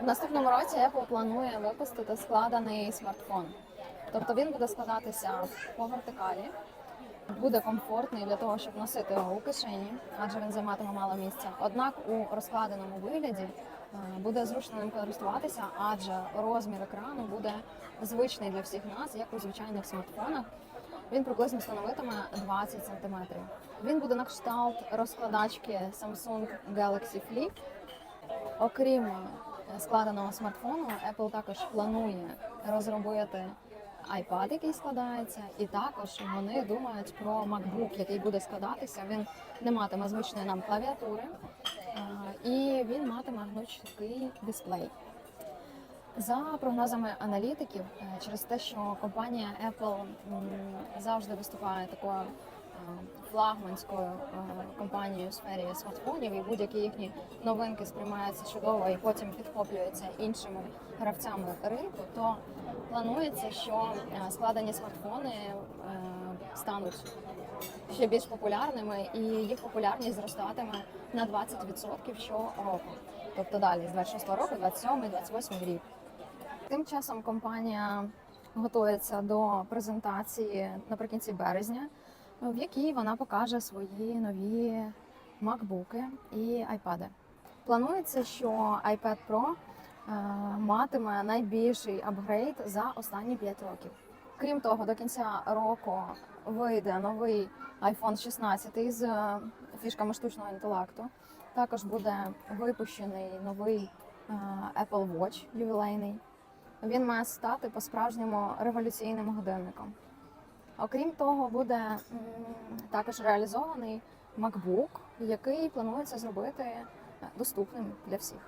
В наступному році Apple планує випустити складений смартфон. Тобто він буде складатися по вертикалі, буде комфортний для того, щоб носити його у кишені, адже він займатиме мало місця. Однак у розкладеному вигляді е, буде зручно ним користуватися, адже розмір екрану буде звичний для всіх нас, як у звичайних смартфонах. Він приблизно становитиме 20 см. Він буде на кшталт розкладачки Samsung Galaxy Flip. Окрім складеного смартфону, Apple також планує розробити iPad, який складається, і також вони думають про MacBook, який буде складатися. Він не матиме звичної нам клавіатури, і він матиме гнучкий дисплей. За прогнозами аналітиків, е, через те, що компанія Apple завжди виступає такою флагманською е, компанією у сфері смартфонів, і будь-які їхні новинки сприймаються чудово і потім підхоплюються іншими гравцями ринку, то планується, що е, складені смартфони е, стануть ще більш популярними, і їх популярність зростатиме на 20% щороку. Тобто далі з 26 року, 27, 28 рік. Тим часом компанія готується до презентації наприкінці березня, в якій вона покаже свої нові макбуки і iPad. Планується, що iPad Pro е, матиме найбільший апгрейд за останні 5 років. Крім того, до кінця року вийде новий iPhone 16 з е, фішками штучного інтелекту. Також буде випущений новий е, Apple Watch ювілейний. Він має стати по-справжньому революційним годинником. Окрім того, буде також реалізований MacBook, який планується зробити е, доступним для всіх.